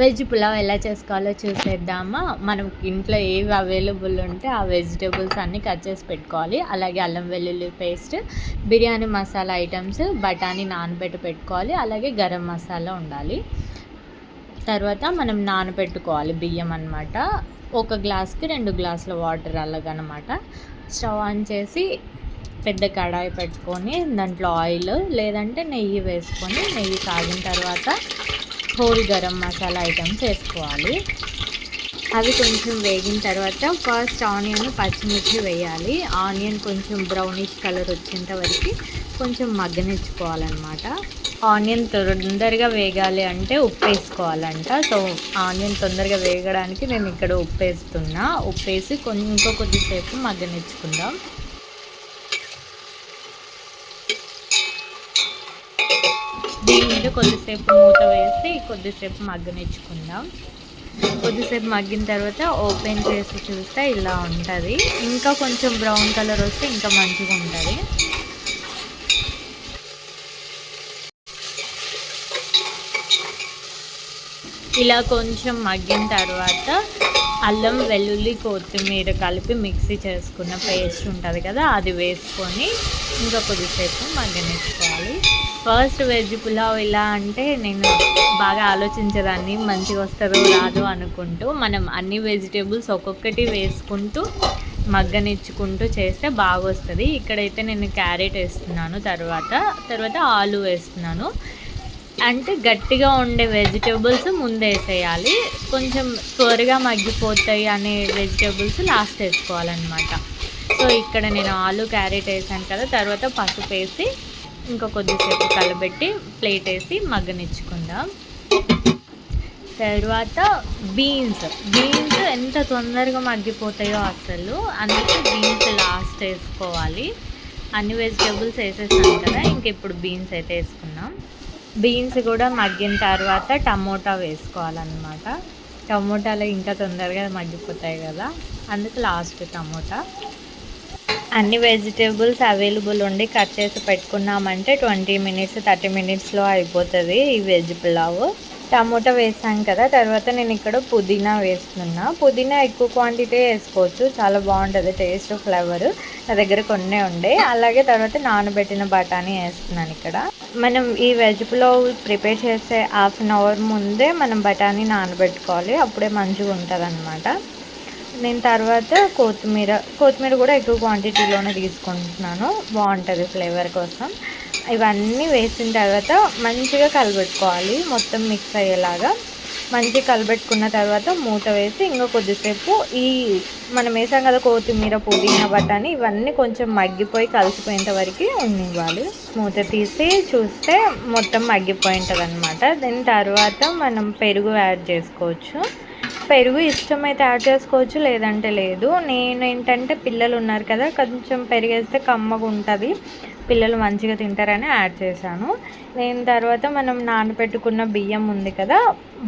Veg pulao ఎలా చేసుకోవాలో చూసేద్దామా. మనకి ఇంట్లో ఏవి అవైలబుల్ ఉంటే ఆ వెజిటేబుల్స్ అన్నీ కట్ చేసి పెట్టుకోవాలి. అలాగే అల్లం వెల్లుల్లి పేస్ట్ బిర్యానీ మసాలా ఐటమ్స్ బఠానీ నానబెట్టి పెట్టుకోవాలి. అలాగే గరం మసాలా ఉండాలి. తర్వాత మనం నానబెట్టుకోవాలి బియ్యం అనమాట ఒక గ్లాస్కి రెండు గ్లాసుల వాటర్ అలాగనమాట స్టవ్ ఆన్ చేసి పెద్ద కడాయి పెట్టుకొని దాంట్లో ఆయిల్ లేదంటే నెయ్యి వేసుకొని నెయ్యి కాగిన తర్వాత హోల్ గరం మసాలా ఐటమ్స్ వేసుకోవాలి. అవి కొంచెం వేగిన తర్వాత ఫస్ట్ ఆనియన్ పచ్చిమిర్చి వేయాలి. ఆనియన్ కొంచెం బ్రౌనిష్ కలర్ వచ్చేంత వరకు కొంచెం మగ్గనిచ్చుకోవాలన్నమాట. ఆనియన్ తొందరగా వేగాలి అంటే ఉప్పు వేసుకోవాలంట. సో ఆనియన్ తొందరగా వేగడానికి నేను ఇక్కడ ఉప్పు వేస్తున్నా. ఉప్పు వేసి కొంచెం ఇంకో కొద్దిసేపు మగ్గనిచ్చుకుందాం. దీని మీద కొద్దిసేపు మూత వేసి కొద్దిసేపు మగ్గనిచ్చుకుందాం. కొద్దిసేపు మగ్గిన తర్వాత ఓపెన్ చేసి చూస్తే ఇలా ఉంటుంది. ఇంకా కొంచెం బ్రౌన్ కలర్ వస్తే ఇంకా మంచిగా ఉంటుంది. ఇలా కొంచెం మగ్గిన తర్వాత అల్లం వెల్లుల్లి కొత్తిమీర కలిపి మిక్సీ చేసుకున్న పేస్ట్ ఉంటుంది కదా అది వేసుకొని ఇంకా కొద్దిసేపు మగ్గనిచ్చుకోవాలి. ఫస్ట్ వెజ్ పులావ్ ఇలా అంటే నేను బాగా ఆలోచించేదాన్ని మంచిగా వస్తుందో రాదో అనుకుంటూ మనం అన్ని వెజిటేబుల్స్ ఒక్కొక్కటి వేసుకుంటూ మగ్గనిచ్చుకుంటూ చేస్తే బాగా వస్తుంది ఇక్కడైతే నేను క్యారెట్ వేస్తున్నాను తర్వాత తర్వాత ఆలు వేస్తున్నాను. అంటే గట్టిగా ఉండే వెజిటేబుల్స్ ముందు వేసేయాలి కొంచెం త్వరగా మగ్గిపోతాయి అనే వెజిటేబుల్స్ లాస్ట్ వేసుకోవాలన్నమాట. సో ఇక్కడ నేను ఆలు క్యారెట్ వేసాను కదా తర్వాత పసుపు వేసి ఇంకా కొద్దిసేపు కలబెట్టి ప్లేట్ వేసి మగ్గనిచ్చుకుందాం. తర్వాత బీన్స్. బీన్స్ ఎంత తొందరగా మగ్గిపోతాయో అసలు. అందుకే బీన్స్ లాస్ట్ వేసుకోవాలి. అన్ని వెజిటేబుల్స్ వేసేసాను కదా ఇంక ఇప్పుడు బీన్స్ అయితే వేసుకున్నాం బీన్స్ కూడా మగ్గిన తర్వాత టమోటా వేసుకోవాలన్నమాట. టమోటాలు ఇంకా తొందరగా మగ్గిపోతాయి కదా. అందుకు లాస్ట్ టమోటా. అన్ని వెజిటేబుల్స్ అవైలబుల్ ఉండి కట్ చేసి పెట్టుకున్నామంటే ట్వంటీ మినిట్స్ థర్టీ మినిట్స్లో అయిపోతుంది ఈ వెజ్ పులావ్ టమోటా వేసాను కదా తర్వాత నేను ఇక్కడ పుదీనా వేస్తున్నా. పుదీనా ఎక్కువ క్వాంటిటీ వేసుకోవచ్చు చాలా బాగుంటుంది టేస్ట్ ఫ్లేవర్ నా దగ్గర కొన్ని ఉండే. అలాగే తర్వాత నానబెట్టిన బఠానీ వేస్తున్నాను ఇక్కడ. మనం ఈ వెజ్ పులావ్ ప్రిపేర్ చేసే హాఫ్ అన్ అవర్ ముందే మనం బఠానీ నానబెట్టుకోవాలి. అప్పుడే మంచిగా ఉంటుంది అనమాట నేను తర్వాత కొత్తిమీర కొత్తిమీర కూడా ఎక్కువ క్వాంటిటీలోనే తీసుకుంటున్నాను. బాగుంటుంది ఫ్లేవర్ కోసం. ఇవన్నీ వేసిన తర్వాత మంచిగా కలబెట్టుకోవాలి. మొత్తం మిక్స్ అయ్యేలాగా మంచిగా కలబెట్టుకున్న తర్వాత మూత వేసి ఇంకా కొద్దిసేపు ఈ మనం వేసాం కదా కొత్తిమీర పుదీనా బఠానీ ఇవన్నీ కొంచెం మగ్గిపోయి కలిసిపోయేంత వరకు ఉండివ్వాలి మూత తీసి చూస్తే మొత్తం మగ్గిపోయి ఉంటుంది అనమాట దాని తర్వాత మనం పెరుగు యాడ్ చేసుకోవచ్చు. పెరుగు ఇష్టమైతే యాడ్ చేసుకోవచ్చు లేదంటే లేదు. నేను ఏంటంటే పిల్లలు ఉన్నారు కదా కొంచెం పెరిగేస్తే కమ్మగా ఉంటుంది. పిల్లలు మంచిగా తింటారని యాడ్ చేశాను. నేను తర్వాత మనం నానబెట్టుకున్న బియ్యం ఉంది కదా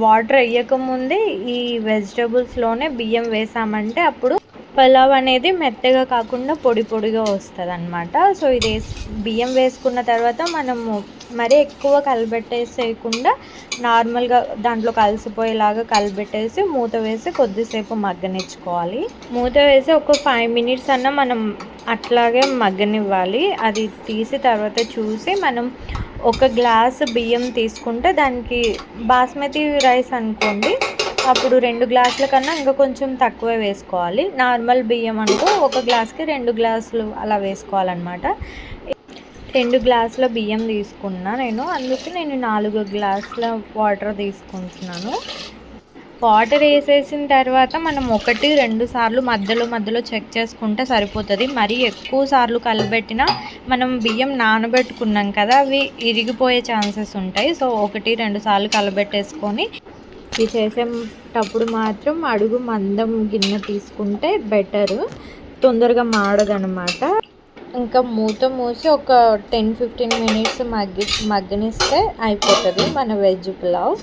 వాటర్ వేయకముందే ఈ వెజిటబుల్స్లోనే బియ్యం వేసామంటే అప్పుడు పలావ్ అనేది మెత్తగా కాకుండా పొడి పొడిగా వస్తుంది అనమాట సో ఇది బియ్యం వేసుకున్న తర్వాత మనము మరీ ఎక్కువ కలిపెట్టేసేయకుండా నార్మల్గా దాంట్లో కలిసిపోయేలాగా కలిపెట్టేసి మూత వేసి కొద్దిసేపు మగ్గనిచ్చుకోవాలి. మూత వేసి ఒక ఫైవ్ మినిట్స్ అన్న మనం అట్లాగే మగ్గనివ్వాలి. అది తీసి తర్వాత చూసి మనం ఒక గ్లాస్ బియ్యం తీసుకుంటే దానికి బాస్మతి రైస్ అనుకోండి అప్పుడు రెండు గ్లాసుల కన్నా ఇంకా కొంచెం తక్కువే వేసుకోవాలి. నార్మల్ బియ్యం అంటూ ఒక గ్లాస్కి రెండు గ్లాసులు అలా వేసుకోవాలన్నమాట. రెండు గ్లాసుల బియ్యం తీసుకున్నా నేను. అందుకే నేను నాలుగు గ్లాసుల వాటర్ తీసుకుంటున్నాను. వాటర్ వేసేసిన తర్వాత మనం ఒకటి రెండు సార్లు మధ్యలో మధ్యలో చెక్ చేసుకుంటే సరిపోతుంది. మరీ ఎక్కువ సార్లు కలబెట్టినా మనం బియ్యం నానబెట్టుకున్నాం కదా అవి ఇరిగిపోయే ఛాన్సెస్ ఉంటాయి. సో ఒకటి రెండు సార్లు కలబెట్టేసుకొని ఇవి చేసేటప్పుడు మాత్రం అడుగు మందం గిన్నె తీసుకుంటే బెటర్. తొందరగా మాడదనమాట. ఇంకా మూత మూసి ఒక టెన్ ఫిఫ్టీన్ మినిట్స్ మగ్గి మగ్గనిస్తే అయిపోతుంది మన వెజ్ పులావ్.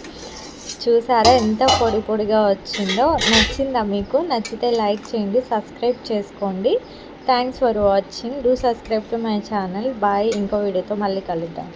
చూసారా ఎంత పొడి పొడిగా వచ్చిందో? నచ్చిందా మీకు? నచ్చితే లైక్ చేయండి సబ్స్క్రైబ్ చేసుకోండి. Thanks for watching do subscribe to my channel bye ఇంకో వీడియోతో మళ్ళీ కలుద్దాం.